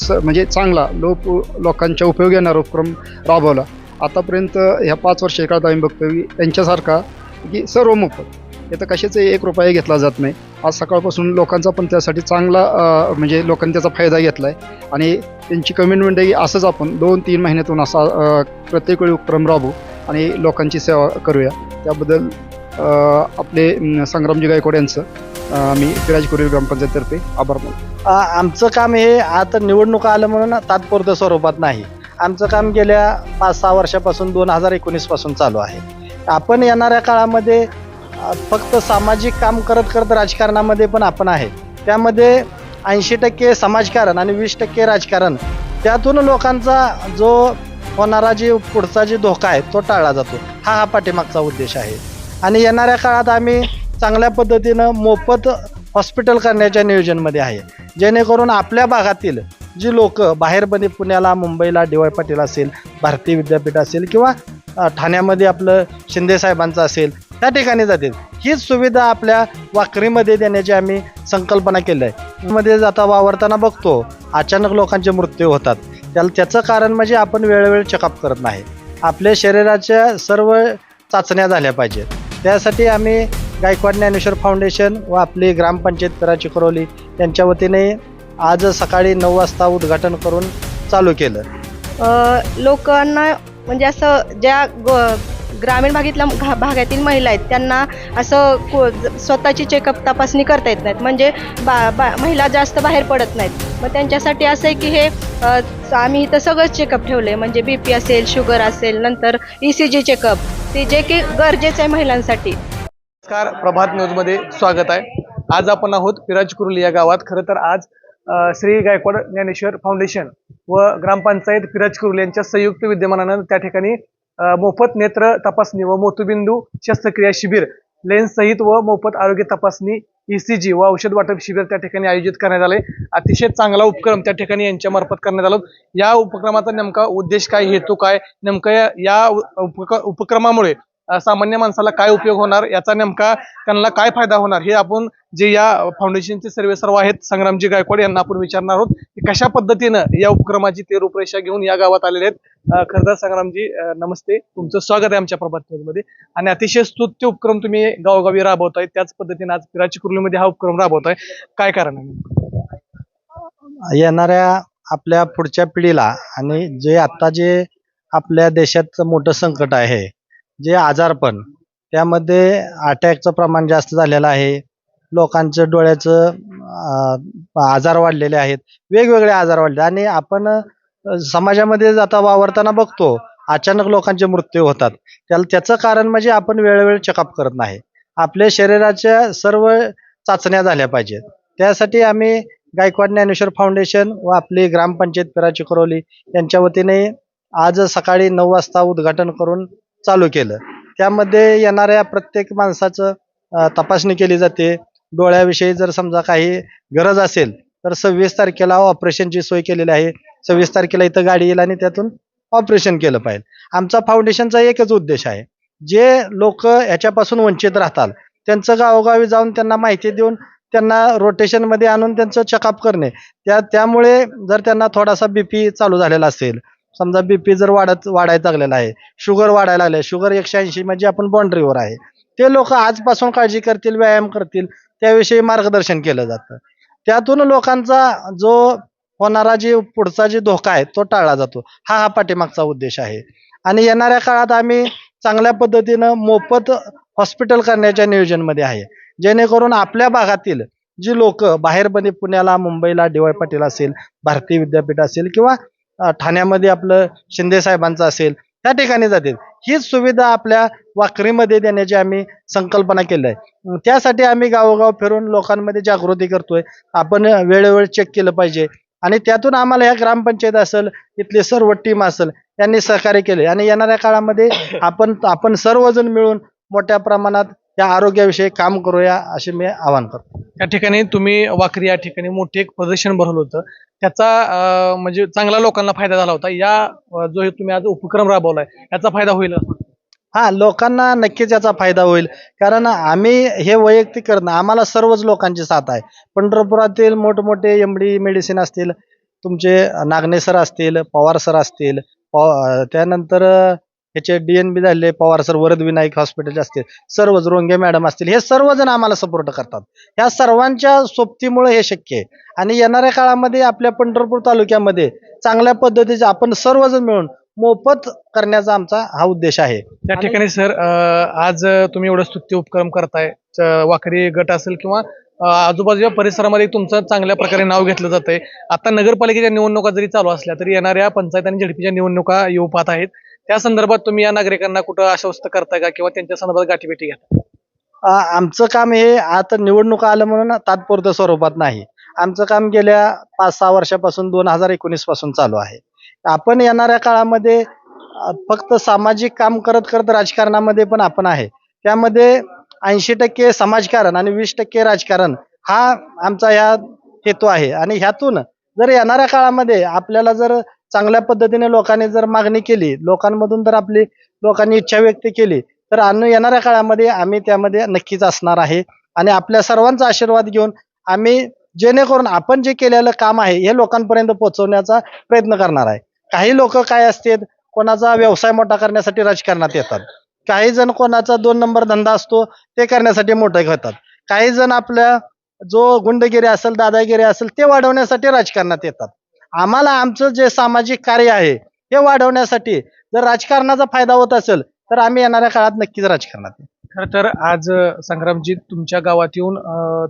स म्हणजे चांगला लोक लोकांच्या उपयोगी येणारा उपक्रम राबवला. आतापर्यंत ह्या पाच वर्ष एका आम्ही बघतो की त्यांच्यासारखा की सर्व मोफत. याचा कशाच एक रुपया घेतला जात नाही. आज सकाळपासून लोकांचा पण त्यासाठी चांगला म्हणजे लोकांनी त्याचा फायदा घेतला आहे आणि त्यांची कमिटमेंट आहे की असंच आपण दोन तीन महिन्यातून असा प्रत्येक वेळी उपक्रम राबू आणि लोकांची सेवा करूया. त्याबद्दल आपले संग्रामजी गायकवाड यांचं मी आम्ही विराजपुरी ग्रामपंचायततर्फे आभार मानतो. आमचं काम हे आता निवडणुका आलं म्हणून तात्पुरत्या स्वरूपात नाही. आमचं काम गेल्या पाच सहा वर्षापासून दोन हजार एकोणीसपासून चालू आहे. आपण येणाऱ्या काळामध्ये फक्त सामाजिक काम करत करत राजकारणामध्ये पण आपण आहे. त्यामध्ये ऐंशी टक्के समाजकारण आणि वीस टक्के राजकारण त्यातून लोकांचा जो होणारा जे पुढचा जे धोका आहे तो टाळला जातो. हा हा पाठीमागचा उद्देश आहे. आणि येणाऱ्या काळात आम्ही चांगल्या पद्धतीनं मोफत हॉस्पिटल करण्याच्या नियोजनमध्ये आहे. जेणेकरून आपल्या भागातील जी लोक बाहेरमध्ये पुण्याला मुंबईला डी वाय पाटील असेल भारतीय विद्यापीठ असेल किंवा ठाण्यामध्ये आपलं शिंदेसाहेबांचं असेल त्या ठिकाणी जातील. हीच सुविधा आपल्या वाकरीमध्ये देण्याची आम्ही संकल्पना केली आहे. मध्ये जाता वावरताना बघतो अचानक लोकांचे मृत्यू होतात. त्याला त्याचं कारण म्हणजे आपण वेळोवेळी चेकअप करत नाही. आपल्या शरीराच्या सर्व चाचण्या झाल्या पाहिजेत. त्यासाठी आम्ही गायकवाड ज्ञानेश्वर फाउंडेशन व आपली ग्रामपंचायत कराची करवली यांच्या वतीने आज सकाळी नऊ वाजता उद्घाटन करून चालू केलं. लोकांना म्हणजे असं ज्या ग- ग्रामीण भागातल्या घा- भागातील महिला आहेत त्यांना असं को- स्वतःची चेकअप तपासणी करता येत नाहीत. म्हणजे बा बा महिला जास्त बाहेर पडत नाहीत. मग त्यांच्यासाठी असं आहे की हे आम्ही इथं सगळंच चेकअप ठेवलं आहे म्हणजे बी पी असेल शुगर असेल नंतर ई सी जी चेकअप ते जे की गरजेचं आहे महिलांसाठी. नमस्कार प्रभात न्यूजमध्ये स्वागत आहे. आज आपण आहोत पिराज कुर्ली या गावात. खरं तर आज श्री गायकवाड ज्ञानेश्वर फाउंडेशन व ग्रामपंचायत पिराज कुर्ली यांच्या संयुक्त विद्यमानानं त्या ठिकाणी मोफत नेत्र तपासणी व मोतुबिंदू शस्त्रक्रिया शिबिर लेन्स सहित व मोफत आरोग्य तपासणी ईसीजी व औषध वाटप शिबिर त्या ठिकाणी आयोजित करण्यात आले. अतिशय चांगला उपक्रम त्या ठिकाणी यांच्या मार्फत करण्यात आला. या उपक्रमाचा नेमका उद्देश काय हेतू काय नेमका या- उपक्रमामुळे सामान्य माणसाला काय उपयोग होणार याचा नेमका त्यांना काय फायदा होणार हे आपण जे या फाउंडेशनचे सर्वे सर्व आहेत संग्रामजी गायकवाड यांना आपण विचारणार आहोत की कशा पद्धतीनं या उपक्रमाची ते रूपरेषा घेऊन या गावात आलेले आहेत. अ, संग्रामजी नमस्ते. तुमचं स्वागत आहे आमच्या प्रभात मध्ये आणि अतिशय स्तुत्य उपक्रम तुम्ही गावोगावी राबवताय त्याच पद्धतीने आज पिराची कुर्लीमध्ये हा उपक्रम राबवताय. काय कारण आहे येणाऱ्या आपल्या पुढच्या पिढीला आणि जे आता जे आपल्या देशात मोठं संकट आहे जे आजारपण त्यामध्ये अटॅकचं प्रमाण जास्त झालेलं आहे. लोकांचं डोळ्याचं आजार वाढलेले आहेत. वेगवेगळे आजार वाढले आणि आपण समाजामध्ये जाता वावरताना बघतो अचानक लोकांचे मृत्यू होतात. त्याला त्याचं कारण म्हणजे आपण वेळोवेळी चेकअप करत नाही. आपल्या शरीराच्या सर्व चाचण्या झाल्या पाहिजेत. त्यासाठी आम्ही गायकवाड ज्ञानेश्वर फाउंडेशन व आपली ग्रामपंचायत पिराची करोली यांच्या वतीने आज सकाळी नऊ वाजता उद्घाटन करून चालू केलं. त्यामध्ये येणाऱ्या प्रत्येक माणसाचं तपासणी केली जाते. डोळ्याविषयी जर समजा काही गरज असेल तर सव्वीस तारखेला ऑपरेशनची सोय केलेली आहे. सव्वीस तारखेला इथं गाडी येईल आणि त्यातून ऑपरेशन केलं पाहिजे. आमचा फाउंडेशनचा एकच उद्देश आहे. जे लोक ह्याच्यापासून वंचित राहतात त्यांचं गावोगावी जाऊन त्यांना माहिती देऊन त्यांना रोटेशनमध्ये आणून त्यांचं चेकअप करणे. त्या त्यामुळे जर त्यांना थोडासा बीपी चालू झालेला असेल समजा बीपी जर वाढत वाढायला लागलेला आहे शुगर वाढायला लागले शुगर एकशे ऐंशी म्हणजे आपण बाउंड्रीवर आहे. ते लोक आजपासून काळजी करतील व्यायाम करतील त्याविषयी मार्गदर्शन केलं जातं. त्यातून लोकांचा जो होणारा जे पुढचा जे धोका आहे तो टाळला जातो. हा हा पाठीमागचा उद्देश आहे. आणि येणाऱ्या काळात आम्ही चांगल्या पद्धतीनं मोफत हॉस्पिटल करण्याच्या नियोजनमध्ये आहे. जेणेकरून आपल्या भागातील जी लोक बाहेर बने पुण्याला मुंबईला डी वाय पाटील असेल भारतीय विद्यापीठ असेल किंवा ठाण्यामध्ये आपलं शिंदे साहेबांचं असेल त्या ठिकाणी जातील. हीच सुविधा आपल्या वाकरीमध्ये देण्याची आम्ही संकल्पना केली आहे त्यासाठी आम्ही गावोगाव फिरून लोकांमध्ये जागृती करतोय. आपण वेळोवेळी चेक केलं पाहिजे. आणि त्यातून आम्हाला ह्या ग्रामपंचायत असेल इथली सर्व टीम असेल यांनी सहकार्य केले आणि येणाऱ्या काळामध्ये आपण आपण सर्वजण मिळून मोठ्या प्रमाणात या आरोग्याविषयी काम करूया असे मी आवाहन करतो. या ठिकाणी तुम्ही वाकरी या ठिकाणी मोठे एक प्रदर्शन भरवलं होतं. त्याचा म्हणजे चांगला लोकांना फायदा झाला होता. या जो हे तुम्ही आज उपक्रम राबवलाय याचा फायदा होईल? हा लोकांना नक्कीच याचा फायदा होईल. कारण आम्ही हे वैयक्तिक करणं आम्हाला सर्वच लोकांची साथ आहे. पंढरपुरातील मोठमोठे एमडी मेडिसिन असतील तुमचे नागणे सर असतील पवार सर असतील त्यानंतर अ, ह्याचे डी एन बी झाले पवार सर वरद विनायक हॉस्पिटलचे असतील सर्वच रोंगे मॅडम असतील हे सर्वजण आम्हाला सपोर्ट करतात. ह्या सर्वांच्या सोबतीमुळे हे शक्य आहे. आणि येणाऱ्या काळामध्ये आपल्या पंढरपूर तालुक्यामध्ये चांगल्या पद्धतीचे आपण सर्वजण मिळून मोफत करण्याचा आमचा हा उद्देश आहे. त्या ठिकाणी सर आज तुम्ही एवढं स्तुत्य उपक्रम करताय वाकरी गट असेल किंवा आजूबाजूच्या परिसरामध्ये तुमचं चांगल्या प्रकारे नाव घेतलं जातंय. आता नगरपालिकेच्या निवडणुका जरी चालू असल्या तरी येणाऱ्या पंचायत आणि झडपीच्या निवडणुका येऊ पाहत आहेत. त्या संदर्भात तुम्ही या नागरिकांना कुठं आश्वस्त करता का किंवा त्यांच्या संदर्भात गाठीभेटी घ्या? आमचं काम हे आता निवडणूक आलं म्हणून तात्पुरत्या स्वरूपात नाही. आमचं काम गेल्या पाच सहा वर्षापासून दोन हजार एकोणीसपासून चालू आहे. आपण येणाऱ्या काळामध्ये फक्त सामाजिक काम करत करत राजकारणामध्ये पण आपण आहे. त्यामध्ये ऐंशी टक्के समाजकारण आणि वीस टक्के राजकारण हा आमचा ह्या हेतू आहे. आणि ह्यातून जर येणाऱ्या काळामध्ये आपल्याला जर चांगल्या पद्धतीने लोकांनी जर मागणी केली लोकांमधून जर आपली लोकांनी इच्छा व्यक्त केली तर अन्न येणाऱ्या काळामध्ये आम्ही त्यामध्ये नक्कीच असणार आहे. आणि आपल्या सर्वांचा आशीर्वाद घेऊन आम्ही जेणेकरून आपण जे केलेलं काम आहे हे लोकांपर्यंत पोहोचवण्याचा प्रयत्न करणार आहे. काही लोक काय असतात कोणाचा व्यवसाय मोठा करण्यासाठी राजकारणात येतात. काही जण कोणाचा दोन नंबर धंदा असतो ते करण्यासाठी मोठे घेतात काही जण आपल्या जो गुंडगिरी असेल दादागिरी असेल ते वाढवण्यासाठी राजकारणात येतात. आम्हाला आमचं जे सामाजिक कार्य आहे हे वाढवण्यासाठी जर राजकारणाचा फायदा होत असेल तर आम्ही येणाऱ्या काळात नक्कीच राजकारणात. खर तर आज संग्रामजी तुमच्या गावात येऊन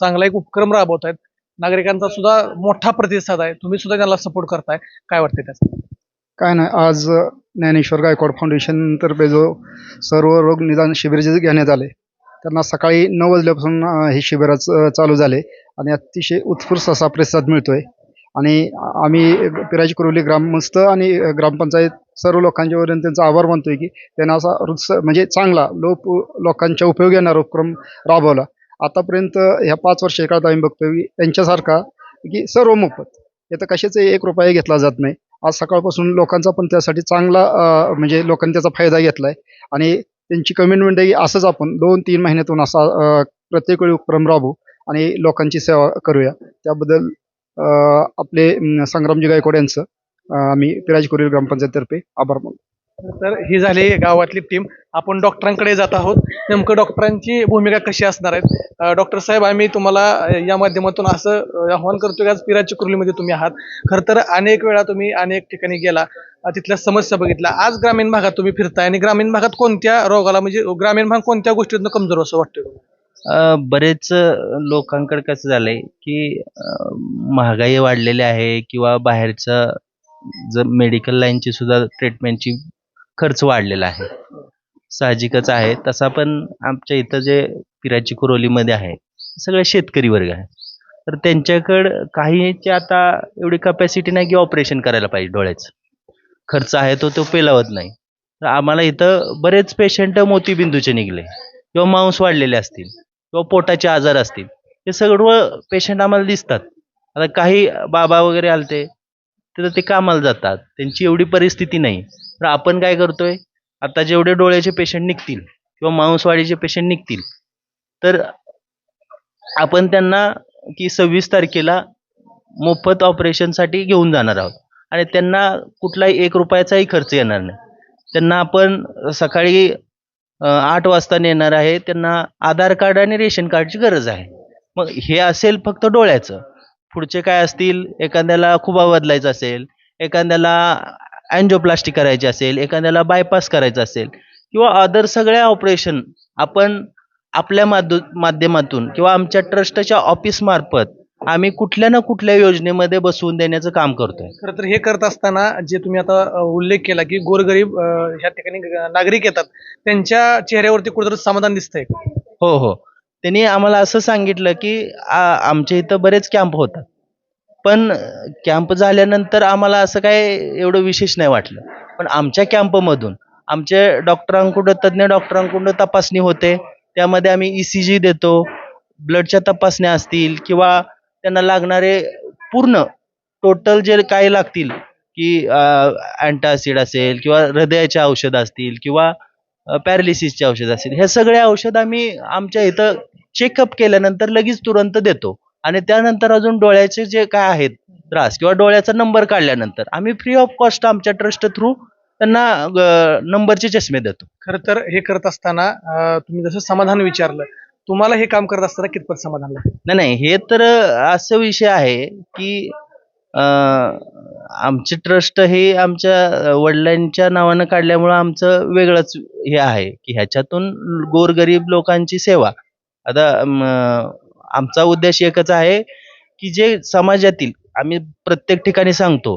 चांगला एक उपक्रम राबवत आहेत नागरिकांचा सुद्धा मोठा प्रतिसाद आहे. तुम्ही सुद्धा त्यांना सपोर्ट करताय. काय वाटतंय त्याचं? काय नाही आज ज्ञानेश्वर गायकवाड फाउंडेशन तर्फे जो सर्व रोग निदान शिबिर जे घेण्यात आले त्यांना सकाळी नऊ वाजल्यापासून हे शिबिराचं चालू झाले. आणि अतिशय उत्स्फूर्त असा प्रतिसाद मिळतोय. आणि आम्ही पिराजी कुरोली ग्रामस्थ आणि ग्रामपंचायत सर्व लोकांच्या वरून त्यांचा आभार मानतोय की त्यांना असा रुत्स म्हणजे चांगला लोक लोकांच्या उपयोगी येणारा उपक्रम राबवला. आतापर्यंत ह्या पाच वर्ष काळात आम्ही बघतोय की त्यांच्यासारखा की सर्व मोफत. याचा कशाचा एक रुपया घेतला जात नाही. आज सकाळपासून लोकांचा पण त्यासाठी चांगला म्हणजे लोकांनी त्याचा फायदा घेतला आहे आणि त्यांची कमिटमेंट आहे की असंच आपण दोन तीन महिन्यातून असा प्रत्येक वेळी उपक्रम राबवू आणि लोकांची सेवा करूया. त्याबद्दल आपले संग्रामजी गायकवाड यांचं. आम्ही पिराज कुरील ग्रामपंचायततर्फे आभार मानतो. तर ही झाली गावातली टीम आपण डॉक्टरांकडे जात आहोत. नेमकं डॉक्टरांची भूमिका कशी असणार आहेत? डॉक्टर साहेब आम्ही तुम्हाला या माध्यमातून असं आवाहन आव्हान करतो की आज पिराची कुर्लीमध्ये तुम्ही आहात. खरं तर अनेक वेळा तुम्ही अनेक ठिकाणी गेला तिथल्या समस्या बघितल्या. आज ग्रामीण भागात तुम्ही फिरताय आणि ग्रामीण भागात कोणत्या रोगाला म्हणजे ग्रामीण भाग कोणत्या गोष्टीतून कमजोर असं वाटतं बरेच लोकांकडे कसं झालंय की महागाई वाढलेली आहे किंवा बाहेरचं जर मेडिकल लाईनची सुद्धा ट्रीटमेंटची खर्च वाढलेला आहे. साहजिकच आहे. तसा पण आमच्या इथं जे पिराची कुरोलीमध्ये आहे सगळे शेतकरी वर्ग आहे. तर त्यांच्याकडं काहीचे आता एवढी कपॅसिटी नाही की ऑपरेशन करायला पाहिजे डोळ्याचं. खर्च आहे तो तो पेलावत नाही. तर आम्हाला इथं बरेच पेशंट मोतीबिंदूचे निघले किंवा मांस वाढलेले असतील. किंवा पोटाचे आजार असतील हे सगळं पेशंट आम्हाला दिसतात. आता काही बाबा वगैरे आलते तर ते कामाला जातात. त्यांची एवढी परिस्थिती नाही. तर आपण काय करतोय आता जेवढे डोळ्याचे पेशंट निघतील किंवा मांसवाडीचे पेशंट निघतील तर आपण त्यांना की सव्वीस तारखेला मोफत ऑपरेशनसाठी घेऊन जाणार आहोत. आणि त्यांना कुठलाही एक रुपयाचाही खर्च येणार नाही. त्यांना आपण सकाळी आठ वाजता नेणार आहे त्यांना आधार कार्ड आणि रेशन कार्डची गरज आहे. मग हे असेल फक्त डोळ्याचं. पुढचे काय असतील? एखाद्याला खुबा बदलायचा असेल एखाद्याला अँजोप्लास्टी करायची असेल एखाद्याला बायपास करायचं असेल किंवा अदर सगळ्या ऑपरेशन आपण आपल्या माध्य माध्यमातून किंवा आमच्या ट्रस्टच्या ऑफिसमार्फत आम्ही कुठल्या ना कुठल्या योजनेमध्ये बसवून देण्याचं काम करतोय. खरं तर हे करत असताना जे तुम्ही आता उल्लेख केला की गोरगरीब ह्या ठिकाणी नागरिक येतात. त्यांच्या चेहऱ्यावरती कुठेतरी समाधान दिसतंय. हो हो. त्यांनी आम्हाला असं सांगितलं की आमच्या इथं बरेच कॅम्प होतात. पण कॅम्प झाल्यानंतर आम्हाला असं काय एवढं विशेष नाही वाटलं. पण आमच्या कॅम्पमधून आमच्या डॉक्टरांकडं तज्ज्ञ डॉक्टरांकडून तपासणी होते. त्यामध्ये आम्ही ई सी जी देतो. ब्लडच्या तपासण्या असतील किंवा त्यांना लागणारे पूर्ण टोटल जे काही लागतील की अँटासिड असेल किंवा हृदयाचे औषधं असतील किंवा पॅरालिसिसचे औषध असेल हे सगळे औषध आम्ही आमच्या इथं चेकअप केल्यानंतर लगेच तुरंत देतो. आणि त्यानंतर अजून डोळ्याचे जे काय आहेत त्रास किंवा डोळ्याचा नंबर काढल्यानंतर आम्ही फ्री ऑफ कॉस्ट आमच्या ट्रस्ट थ्रू त्यांना नंबरचे चष्मे देतो. खरं तर हे करत असताना तुम्ही जसं समाधान विचारलं तुम्हाला हे काम करत असताना कितपत समाधान नाही नाही हे तर असं विषय आहे की अं, आमचे ट्रस्ट हे आमच्या वडिलांच्या नावानं काढल्यामुळं आमचं वेगळंच हे आहे की ह्याच्यातून गोरगरीब लोकांची सेवा. आता अं, आमचा उद्देश एकच आहे की जे समाजातील आम्ही प्रत्येक ठिकाणी सांगतो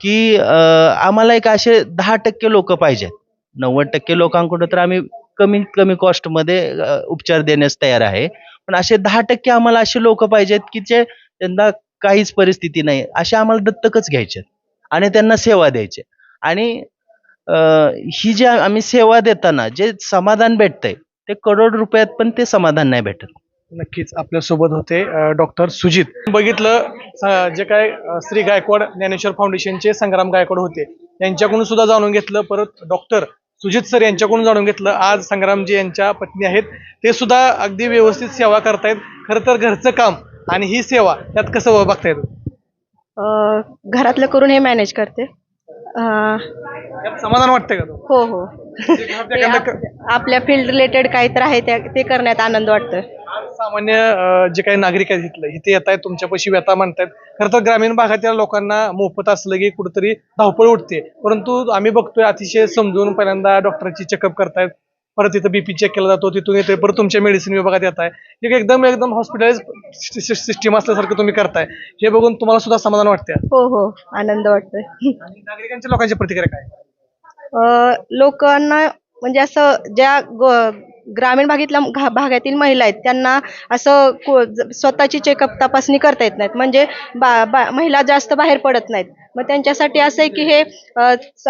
की अं, आम्हाला एक असे दहा टक्के लोक पाहिजेत. नव्वद टक्के लोकांकडून तर आम्ही कमीत कमी कॉस्टमध्ये उपचार देण्यास तयार आहे. पण असे दहा टक्के आम्हाला असे लोक पाहिजेत की जे त्यांना काहीच परिस्थिती नाही. असे आम्हाला दत्तकच घ्यायचे आणि त्यांना सेवा द्यायचे. आणि ही जी आम्ही सेवा देताना जे समाधान भेटतंय ते करोड रुपयात पण ते समाधान नाही भेटत. नक्कीच आपल्यासोबत होते डॉक्टर सुजित. बघितलं जे काय श्री गायकवाड ज्ञानेश्वर फाउंडेशनचे संग्राम गायकवाड होते यांच्याकडून सुद्धा जाणून घेतलं. परत डॉक्टर सुजित सर यांच्याकडून जाणून घेतलं. आज संग्रामजी यांच्या पत्नी आहेत. ते सुद्धा अगदी व्यवस्थित सेवा करतायत. खरं तर घरचं काम आणि ही सेवा यात कसं बघता येतं घरातलं करून हे मॅनेज करते. यात समाधान वाटतंय का? हो हो. आपल्या फील्ड रिलेटेड काही तर आहे त्या- ते करण्यात आनंद वाटतं सामान्य जे काही नागरिक आहेत इथलं इथे येत आहेत तुमच्यापाशी व्यथा मांडतायत. खरं तर ग्रामीण भागातील लोकांना मोफत असलं की कुठेतरी धावपळ उठते. परंतु आम्ही बघतोय अतिशय समजून पहिल्यांदा डॉक्टरची चेकअप करतायत. परत तिथं बीपी चेक केला जातो तिथून येते परत तुमच्या मेडिसिन विभागात येत आहे. एक एकदम एकदम हॉस्पिटलाइज सिस्टीम असल्यासारखं तुम्ही करताय. हे बघून तुम्हाला सुद्धा समाधान वाटते हो हो आनंद वाटतोय. आणि नागरिकांच्या लोकांची प्रतिक्रिया काय? अ, लोकांना म्हणजे असं ज्या ग्रामीण भागातल्या भागातील महिला आहेत त्यांना असं को- स्वतःची चेकअप तपासणी करता येत नाहीत. म्हणजे बा बा महिला जास्त बाहेर पडत नाहीत. मग त्यांच्यासाठी असं आहे की हे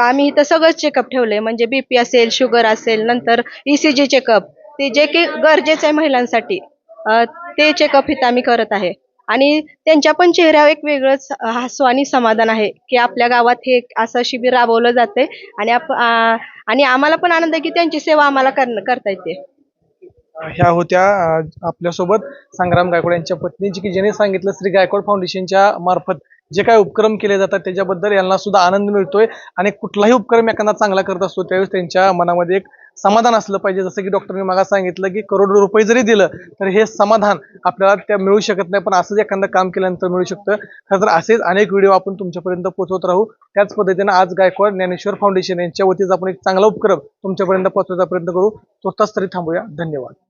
आम्ही इथं सगळंच चेकअप ठेवलं आहे म्हणजे बीपी असेल शुगर असेल नंतर ई सी जी चेकअप ते जे की गरजेचं आहे महिलांसाठी ते चेकअप इथं आम्ही करत आहे. आणि त्यांच्या पण चेहऱ्यावर एक वेगळंच हसू आणि समाधान आहे की आपल्या गावात हे एक असं शिबिर राबवलं जाते आणि आप आ- आणि आम्हाला पण आनंद आहे की त्यांची सेवा आम्हाला कर- करता येते. ह्या होत्या आपल्यासोबत संग्राम गायकवाड यांच्या पत्नीची की ज्याने सांगितलं श्री गायकवाड फाउंडेशनच्या मार्फत जे काही उपक्रम केले जातात त्याच्याबद्दल यांना सुद्धा आनंद मिळतोय आणि कुठलाही उपक्रम एखादा चांगला करत असतो त्यावेळेस त्यांच्या मनामध्ये एक समाधान असलं पाहिजे. जसं की डॉक्टरने मागा सांगितलं की करोडो रुपये जरी दिलं तर हे समाधान आपल्याला त्या मिळू शकत नाही. पण असंच एखादं काम केल्यानंतर मिळू शकतं. खरं तर असेच अनेक व्हिडिओ आपण तुमच्यापर्यंत पोहोचवत राहू. त्याच पद्धतीनं आज गायकवाड ज्ञानेश्वर फाउंडेशन यांच्या वतीचा आपण एक चांगला उपक्रम तुमच्यापर्यंत पोहोचवण्याचा प्रयत्न करू. स्वतःच तरी थांबूया. धन्यवाद.